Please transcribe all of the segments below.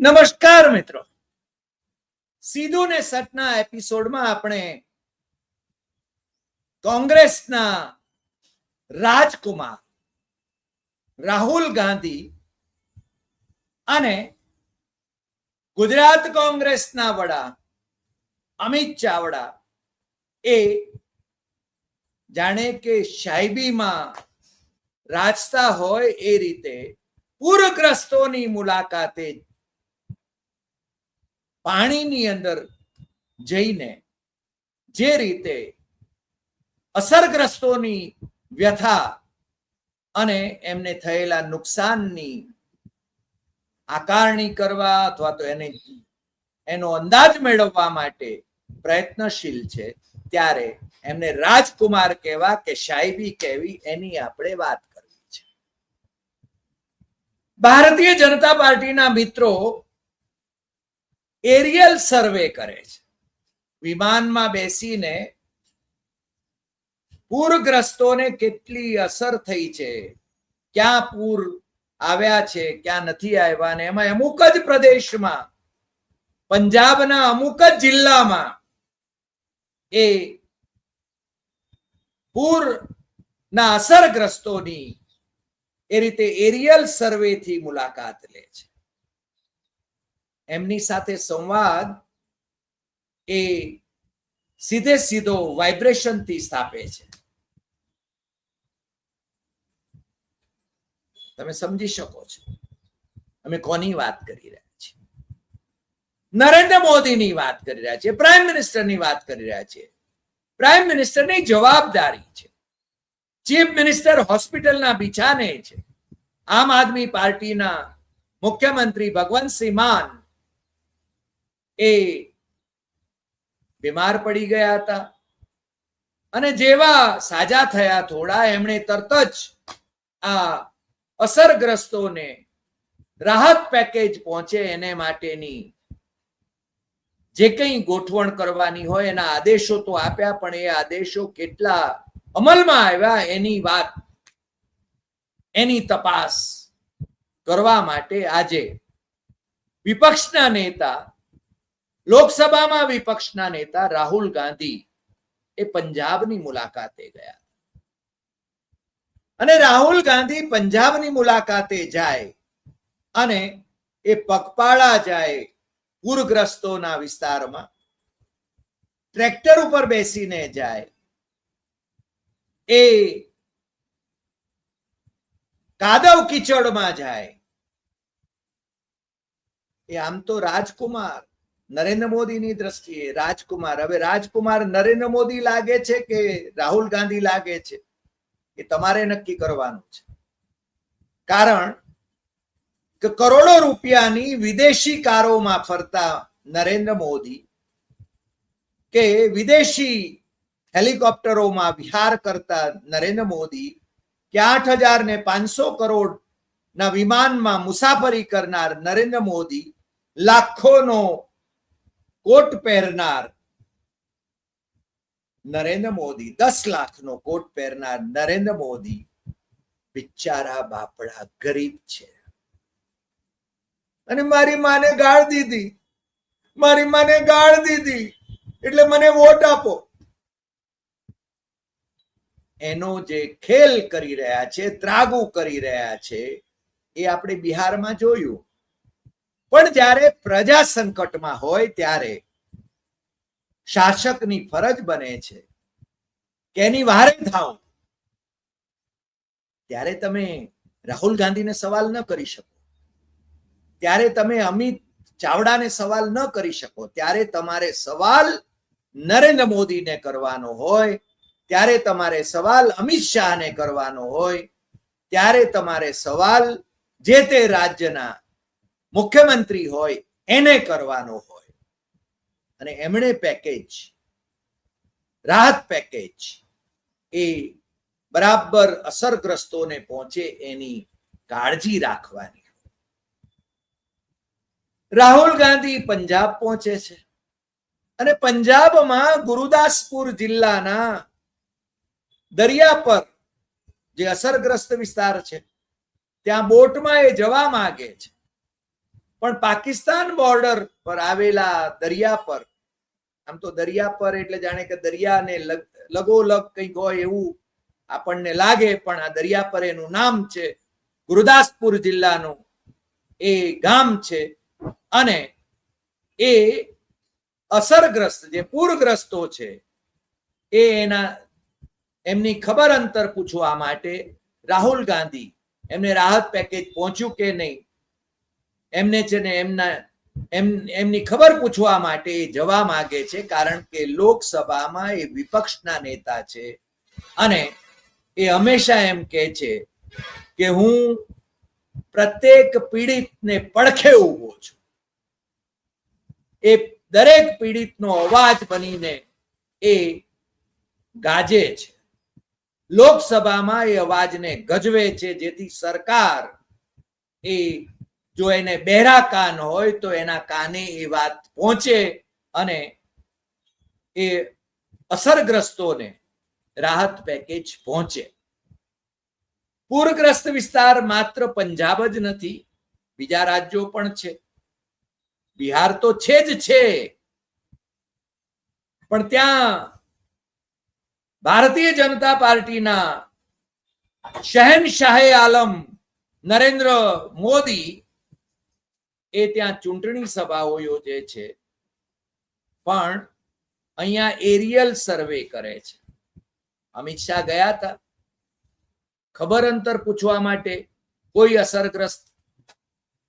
નમસ્કાર મિત્રો. સીધું ને સટના એપિસોડમાં આપણે કોંગ્રેસના રાજકુમાર રાહુલ ગાંધી અને ગુજરાત કોંગ્રેસના વડા અમિત ચાવડા એ જાણે કે સાહેબીમાં રાજતા હોય એ રીતે પૂરગ્રસ્તોની મુલાકાતે પાણીની અંદર જઈને જે રીતે અસરગ્રસ્તોની વ્યથા અને એમને થયેલા નુકસાનની આકારણી કરવા અથવા તો એને એનો અંદાજ મેળવવા માટે પ્રયત્નશીલ છે, ત્યારે એમને રાજકુમાર કહેવા કે સાહેબી કહેવી એની આપણે વાત કરવી છે. ભારતીય જનતા પાર્ટીના મિત્રો એરિયલ સર્વે કરે છે. વિમાનમાં બેસીને પૂરગ્રસ્તોને કેટલી અસર થઈ છે, ક્યાં પૂર આવ્યા છે, ક્યાં નથી આવ્યા ને એમાં અમુક જ પ્રદેશમાં, પંજાબના અમુક જ જિલ્લામાં એ પૂર ના અસરગ્રસ્તોની એ રીતે એરિયલ સર્વેથી મુલાકાત લે છે. એમની સાથે સંવાદ એ સીધે સીધો વાઇબ્રેશનથી સ્થાપે છે. તમે સમજી શકો છો. અમે કોની વાત કરી રહ્યા છીએ? નરેન્દ્ર મોદીની વાત કરી રહ્યા છીએ, પ્રાઇમ મિનિસ્ટરની વાત કરી રહ્યા છીએ. પ્રાઇમ મિનિસ્ટરની જવાબદારી છે. ચીફ મિનિસ્ટર હોસ્પિટલના બિછાને છે. આમ આદમી પાર્ટીના મુખ્યમંત્રી ભગવંતસિંહ માન એ બીમાર પડી ગયા હતા. અને જેવા સાજા થયા થોડા એમણે તરત જ આ અસરગ્રસ્તોને રાહત પેકેજ પહોંચે એને માટેની જે કંઈ ગોઠવણ કરવાની હોય એના આદેશો તો આપ્યા, પણ એ આદેશો કેટલા અમલમાં આવ્યા એની વાત, એની તપાસ કરવા માટે આજે વિપક્ષના નેતા લોકસભામાં વિપક્ષના નેતા રાહુલ ગાંધી એ પંજાબની મુલાકાતે ગયા. અને રાહુલ ગાંધી પંજાબની મુલાકાતે જાય અને એ પગપાળા જાય પૂરગ્રસ્તોના વિસ્તારમાં, ટ્રેક્ટર ઉપર બેસીને જાય. એ કાદવ કીચડમાં જાય. એ આમ તો રાજકુમાર નરેન્દ્ર મોદીની દ્રષ્ટિએ રાજકુમાર. હવે રાજકુમાર નરેન્દ્ર મોદી લાગે છે કે રાહુલ ગાંધી લાગે છે એ તમારે નક્કી કરવાનું છે? કારણ કે કરોડો રૂપિયાની વિદેશી કારોમાં ફરતા નરેન્દ્ર મોદી કે વિદેશી હેલિકોપ્ટરોમાં વિહાર કરતા નરેન્દ્ર મોદી કે આઠ હજાર ને પાંચસો કરોડ ના વિમાનમાં મુસાફરી કરનાર નરેન્દ્ર મોદી લાખોનો કોટ પહેરનાર નરેન્દ્ર મોદી, દસ લાખનો કોટ પહેરનાર નરેન્દ્ર મોદી બિચારા બાપડા ગરીબ છે. અને મારી માને ગાળ દીધી. મારી માને ગાળ દીધી. એટલે મને વોટ આપો. એનો જે ખેલ કરી રહ્યા છે, ત્રાગુ કરી રહ્યા છે, એ આપણે બિહારમાં જોયું. પણ જ્યારે પ્રજા સંકટમાં હોય ત્યારે શાસકની ફરજ બને છે કે એની વારે થાવ. ત્યારે તમે રાહુલ ગાંધીને સવાલ ન કરી શકો. ત્યારે તમે અમિત ચાવડાને સવાલ ન કરી શકો. ત્યારે તમારે સવાલ નરેન્દ્ર મોદીને કરવાનો હોય. ત્યારે તમારે સવાલ અમિત શાહને કરવાનો હોય. ત્યારે તમારે સવાલ જે તે રાજ્યના મુખ્યમંત્રી હોય, એને કરવાનો હોય. અને એમણે પેકેજ રાહત પેકેજ એ બરાબર અસરગ્રસ્તોને પહોંચે એની કાળજી રાખવાની રાહુલ ગાંધી પંજાબ પહોંચે છે. અને પંજાબમાં ગુરુદાસપુર જિલ્લાના દરિયા પર જે અસરગ્રસ્ત વિસ્તાર છે, ત્યાં બોટમાં એ જવા માંગે છે. પણ પાકિસ્તાન બોર્ડર પર આવેલા દરિયા પર, આમ તો દરિયા પર એટલે જાણે કે દરિયાને લગ- લગોલગ કંઈક હોય એવું આપણને લાગે, પણ આ દરિયા પર એનું નામ છે ગુરદાસપુર જિલ્લાનું એ ગામ છે. અને એ અસરગ્રસ્ત, જે પૂરગ્રસ્તો છે, એ એના, એમની ખબર અંતર પૂછવા માટે રાહુલ ગાંધી એમને રાહત પેકેજ પહોંચ્યું કે નહીં? એમને છે ને એમના એમ એમની ખબર પૂછવા માટે એ જવા માંગે છે કારણ કે લોકસભામાં એ વિપક્ષના નેતા છે. અને એ હંમેશા એમ કહે છે કે હું પ્રત્યેક પીડિતને પડખે ઊભો છું. એ દરેક પીડિતનો અવાજ બનીને એ ગાજે છે. લોકસભામાં એ અવાજને ગજવે છે જેથી સરકાર એ જો એને બહેરા કાન હોય તો એના કાને એ વાત પહોંચે અને એ અસરગ્રસ્તોને રાહત પેકેજ પહોંચે. પૂરગ્રસ્ત વિસ્તાર માત્ર પંજાબ જ નથી, બીજા રાજ્યો પણ છે. બિહાર તો છે જ છે. પણ ત્યાં ભારતીય જનતા પાર્ટીના શહેનશાહે આલમ નરેન્દ્ર મોદી એ ત્યાં ચૂંટણી સભાઓ યોજે છે, પણ અહીંયા એરિયલ સર્વે કરે છે. અમિત શાહ ગયા હતા ખબર અંતર પૂછવા માટે કોઈ અસરગ્રસ્ત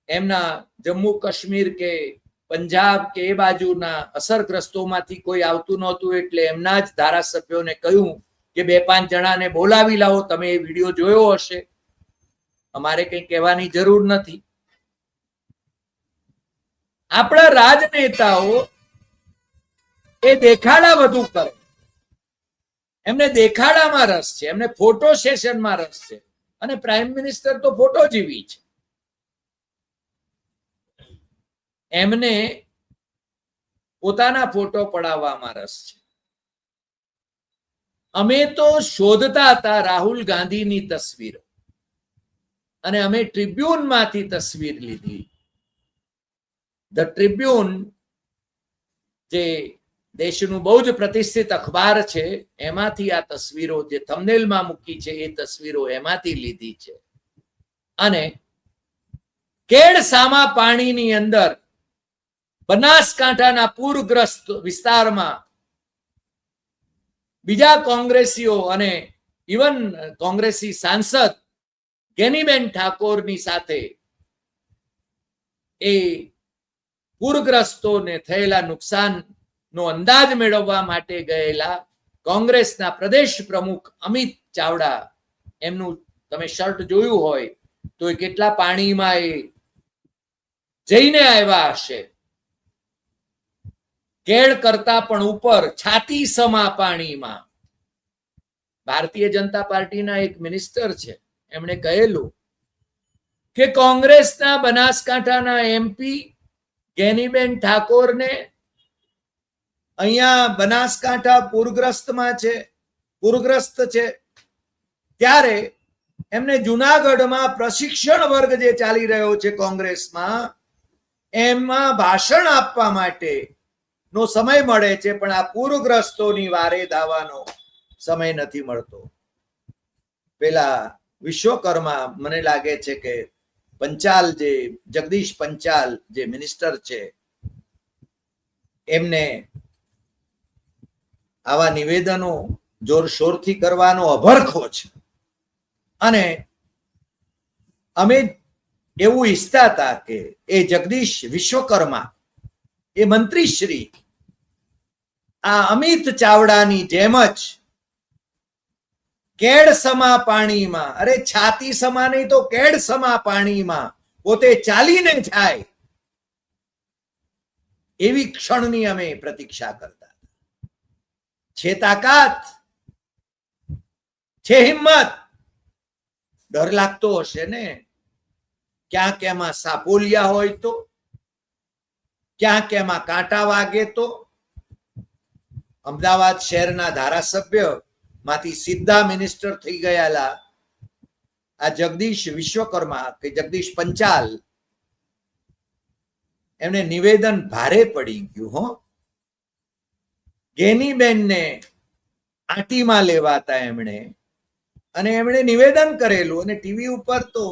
એમના જમ્મુ કાશ્મીર કે પંજાબ કે એ બાજુના અસરગ્રસ્તોમાંથી કોઈ આવતું નહોતું એટલે એમના જ ધારાસભ્યોને કહ્યું કે બે પાંચ જણાને બોલાવી લાવો, તમે એ વીડિયો જોયો હશે. અમારે કંઈ કહેવાની જરૂર નથી. આપણા રાજનેતાઓ એ દેખાડા વધુ કરે. એમને દેખાડામાં રસ છે, એમને ફોટો સેશનમાં રસ છે અને પ્રાઇમ મિનિસ્ટર તો ફોટો જેવી છે. એમને પોતાના ફોટો પડાવવામાં રસ છે. અમે તો શોધતા હતા રાહુલ ગાંધીની તસવીરો અને અમે ટ્રિબ્યુનમાંથી તસવીર લીધી. ધ ટ્રિબ્યુન જે દેશનું બહુ જ પ્રતિષ્ઠિત અખબાર છે, એમાંથી આ તસવીરો જે થંબનેલમાં મૂકી છે, એ તસવીરો એમાંથી લીધી છે. અને કેડ સામા પાણીની અંદર બનાસકાંઠાના પૂરગ્રસ્ત વિસ્તારમાં બીજા કોંગ્રેસીઓ અને ઇવન કોંગ્રેસી સાંસદ ગેનીબેન ઠાકોરની સાથે એ પૂરગ્રસ્તોને થયેલા નુકસાનનો અંદાજ મેળવવા માટે ગયેલા કોંગ્રેસના પ્રદેશ પ્રમુખ અમિત ચાવડા, એમનું તમે શર્ટ જોયું હોય તો એ કેટલા પાણીમાં એ જઈને આવ્યા હશે. કેળ કરતા પણ ઉપર છાતી સમા પાણીમાં. ભારતીય જનતા પાર્ટીના એક મિનિસ્ટર છે, એમણે કહેલું કે કોંગ્રેસના બનાસકાંઠાના એમપી ગેનીબેન ઠાકોરને અહીંયા બનાસકાંઠા પૂરગ્રસ્તમાં છે, પૂરગ્રસ્ત છે. ત્યારે એમને જુનાગઢમાં પ્રશિક્ષણ વર્ગ જે ચાલી રહ્યો છે કોંગ્રેસમાં, એમાં ભાષણ આપવા માટે નો સમય મળે છે, પણ આ પૂરગ્રસ્તોની વારે દાવાનો સમય નથી મળતો. પેલા વિશ્વકર્મા મને લાગે છે કે પંચાલ જે, જગદીશ પંચાલ જે મિનિસ્ટર છે, એમને આવા નિવેદનો જોરશોરથી કરવાનો અભરખો છે. અને અમે એવું ઈચ્છતા હતા કે એ જગદીશ વિશ્વકર્મા, એ મંત્રીશ્રી, આ અમિત ચાવડાની જેમ જ કેડ સમા પાણીમાં? અરે, છાતી સમા નહીં તો કેડ સમા પાણીમાં? પોતે ચાલીને જાય. એવી ક્ષણની અમે પ્રતીક્ષા કરતા છે તાકાત? છે હિંમત? ડર લાગતો હશે ને? ક્યાંક એમાં સાપોલિયા હોય તો? ક્યાંક એમાં કાંટા વાગે તો? અમદાવાદ શહેરના ધારાસભ્ય માંથી સીધા મિનિસ્ટર થઈ ગયેલા આ જગદીશ વિશ્વકર્મા કે જગદીશ પંચાલ, એમને નિવેદન ભારે પડી ગયું, હો. ગેનીબેનને આંટીમાં લેવાતા એમણે અને એમણે નિવેદન કરેલું અને ટીવી ઉપર તો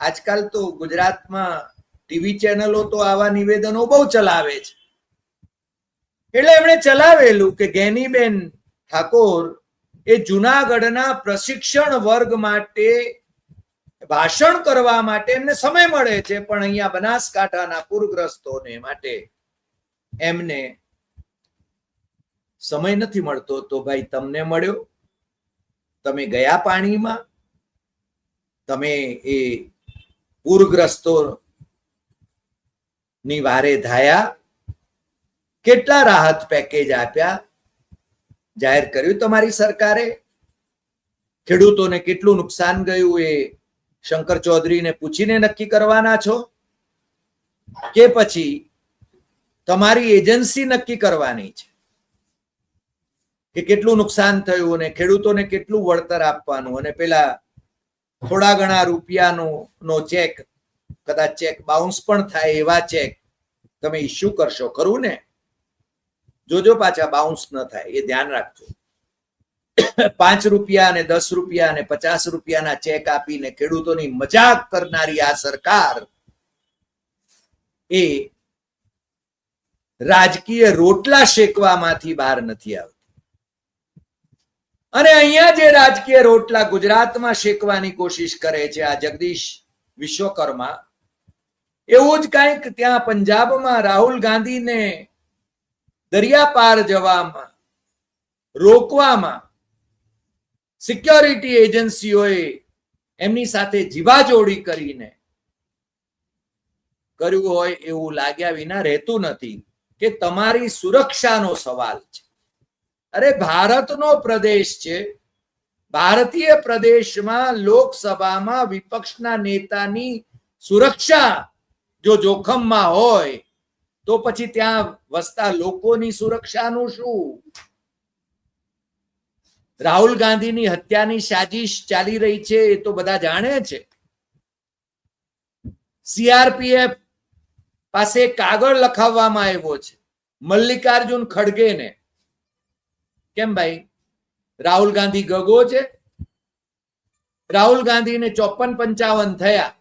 આજકાલ તો ગુજરાતમાં ટીવી ચેનલો તો આવા નિવેદનો બહુ ચલાવે છે. એટલે એમણે ચલાવેલું કે ગેનીબેન ઠાકોર એ જુનાગઢના પ્રશિક્ષણ વર્ગ માટે ભાષણ કરવા માટે એમને સમય મળે છે, પણ અહીંયા બનાસકાંઠાના પૂરગ્રસ્તોને માટે એમને સમય નથી મળતો. તો ભાઈ, તમને મળ્યો? તમે ગયા પાણીમાં? તમે એ પૂરગ્રસ્તો ની વારે ધાયા? કેટલા રાહત પેકેજ આપ્યા? જાહેર કર્યું તમારી સરકારે? ખેડૂતોને કેટલું નુકસાન ગયું એ શંકર ચૌધરીને પૂછીને નક્કી કરવાના છો? કે પછી તમારી એજન્સી નક્કી કરવાની છે? કે કેટલું નુકસાન થયું અને ખેડૂતોને કેટલું વળતર આપવાનું? અને પેલા થોડા ઘણા રૂપિયાનો, નો ચેક, કદાચ ચેક બાઉન્સ પણ થાય એવા ચેક તમે ઇસ્યુ કરશો, ખરું ને? જોજો પાછા બાઉન્સ ન થાય, એ ધ્યાન રાખજો. પાંચ રૂપિયા અને દસ રૂપિયા અને પચાસ રૂપિયાના ચેક આપીને ખેડૂતોની મજાક કરનારી આ સરકાર એ રાજકીય રોટલા શેકવામાંથી બહાર નથી આવતી. અને અહીંયા જે રાજકીય રોટલા ગુજરાતમાં શેકવાની કોશિશ કરે છે આ જગદીશ વિશ્વકર્મા, એવું જ કંઈક ત્યાં પંજાબમાં રાહુલ ગાંધીને દરિયા પાર જવામાં, રોકવામાં સિક્યોરિટી એજન્સીઓએ એમની સાથે જીવાજોડી કરીને કર્યું હોય એવું લાગ્યા વિના રહેતું નથી કે તમારી સુરક્ષાનો સવાલ છે. અરે, ભારતનો પ્રદેશ છે. ભારતીય પ્રદેશમાં લોકસભામાં વિપક્ષના નેતાની સુરક્ષા જો જોખમમાં હોય તો પછી ત્યાં વસતા લોકોની સુરક્ષાનું શું? રાહુલ ગાંધીની હત્યાની સાજિશ ચાલી રહી છે, એ તો બધા જાણે છે. સીઆરપીએફ પાસે કાગળ લખાવવામાં આવ્યો છે, મલ્લિકાર્જુન ખડગેને. કેમ ભાઈ? રાહુલ ગાંધી ગગો છે. રાહુલ ગાંધીને ચોપન પંચાવન થયા.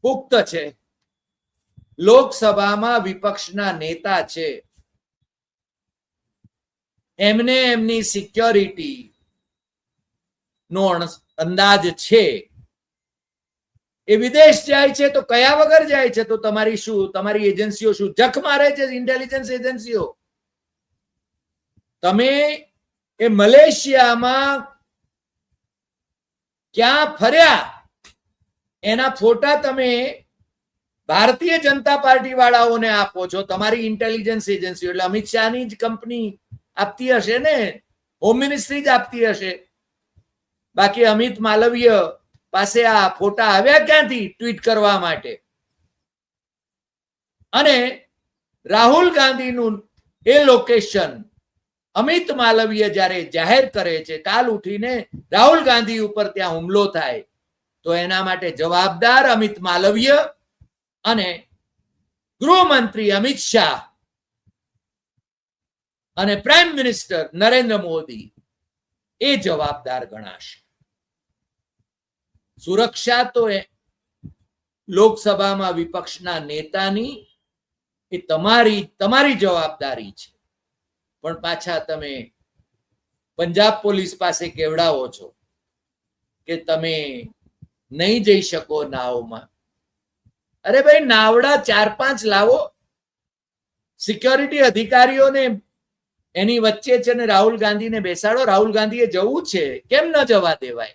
પુખ્ત છે. લોકસભામાં વિપક્ષના નેતા છે. એમને એમની સિક્યોરિટી નો અંદાજ છે. એ વિદેશ જાય છે તો કયા વગર જાય છે? તો તમારી શું, તમારી એજન્સીઓ શું? જખ મારે છે ઇન્ટેલિજન્સ એજન્સીઓ? તમે એ મલેશિયામાં ક્યાં ફર્યા? એના ફોટા તમે ભારતીય જનતા પાર્ટી વાળાઓને આપો છો. તમારી ઇન્ટેલિજન્સ એજન્સી એટલે અમિત શાહની જ કંપની આપતી હશે ને? હોમ મિનિસ્ટ્રી જ આપતી હશે. બાકી અમિત માલવીય પાસે આ ફોટા આવ્યા ક્યાંથી ટ્વીટ કરવા માટે? અને રાહુલ ગાંધીનું એ લોકેશન અમિત માલવીય જ્યારે જાહેર કરે છે, કાલ ઉઠીને રાહુલ ગાંધી ઉપર ત્યાં હુમલો થાય, તો એના માટે જવાબદાર અમિત માલવીય અને ગૃહમંત્રી અમિત શાહ અને પ્રાઇમ મિનિસ્ટર નરેન્દ્ર મોદી એ જવાબદાર ગણાશે. સુરક્ષા તો એ લોકસભામાં વિપક્ષના નેતાની એ તમારી તમારી જવાબદારી છે. પણ પાછા તમે પંજાબ પોલીસ પાસે કેવડાવો છો કે તમે નહીં જઈ શકો નાવમાં અરે ભાઈ, નાવડા ચાર પાંચ લાવો. સિક્યોરિટી અધિકારીઓને એની વચ્ચે છે ને રાહુલ ગાંધીને બેસાડો. રાહુલ ગાંધીએ જવું છે. કેમ ન જવા દેવાય?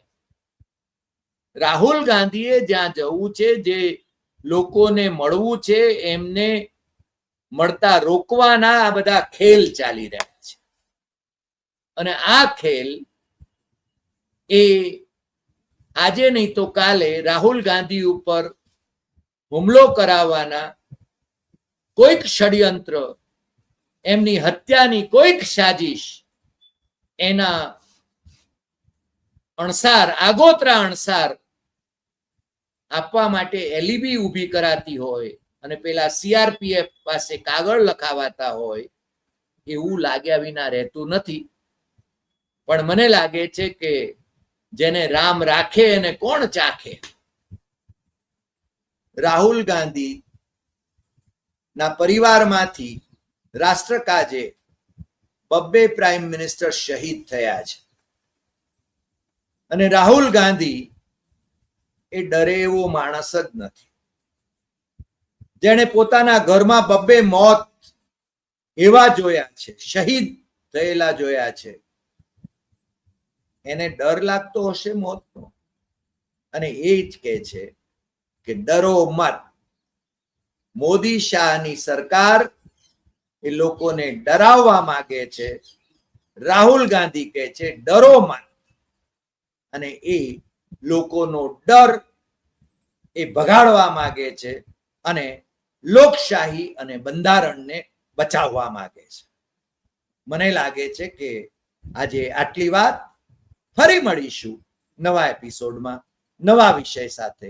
રાહુલ ગાંધીએ જ્યાં જવું છે, જે લોકોને મળવું છે, એમને મળતા રોકવાના આ બધા ખેલ ચાલી રહ્યા છે. અને આ ખેલ એ આજે નહીં તો કાલે રાહુલ ગાંધી ઉપર હુમલો કરાવવાના કોઈક ષડયંત્ર, એમની હત્યાની કોઈક સાજિશ, એના અણસાર, આગોતરા અણસાર આપવા માટે એલીબી ઊભી કરાતી હોય અને પેલા સીઆરપીએફ પાસે કાગળ લખાવાતા હોય, એવું લાગ્યા વિના રહેતું નથી. પણ મને લાગે છે કે જેને રામ રાખે એને કોણ ચાખે? રાહુલ ગાંધી ના પરિવારમાંથી રાષ્ટ્રકાજે બબ્બે પ્રાઇમ મિનિસ્ટર શહીદ થયા છે. અને રાહુલ ગાંધી એ ડરે એવો માણસ જ નથી. જેણે પોતાના ઘરમાં બબ્બે મોત એવા જોયા છે, શહીદ થયેલા જોયા છે. એને ડર લાગતો હશે મોતનો. અને એ જ કે છે કે ડરો મત મોદી શાહની સરકાર એ લોકોને ડરાવવા માંગે છે, રાહુલ ગાંધી કહે છે ડરો મત અને એ લોકોનો ડર એ ભગાડવા માંગે છે અને લોકશાહી અને બંધારણને બચાવવા માંગે છે. મને લાગે છે કે આજે આટલી વાત ફરી મળીશું નવા એપિસોડમાં નવા વિષય સાથે.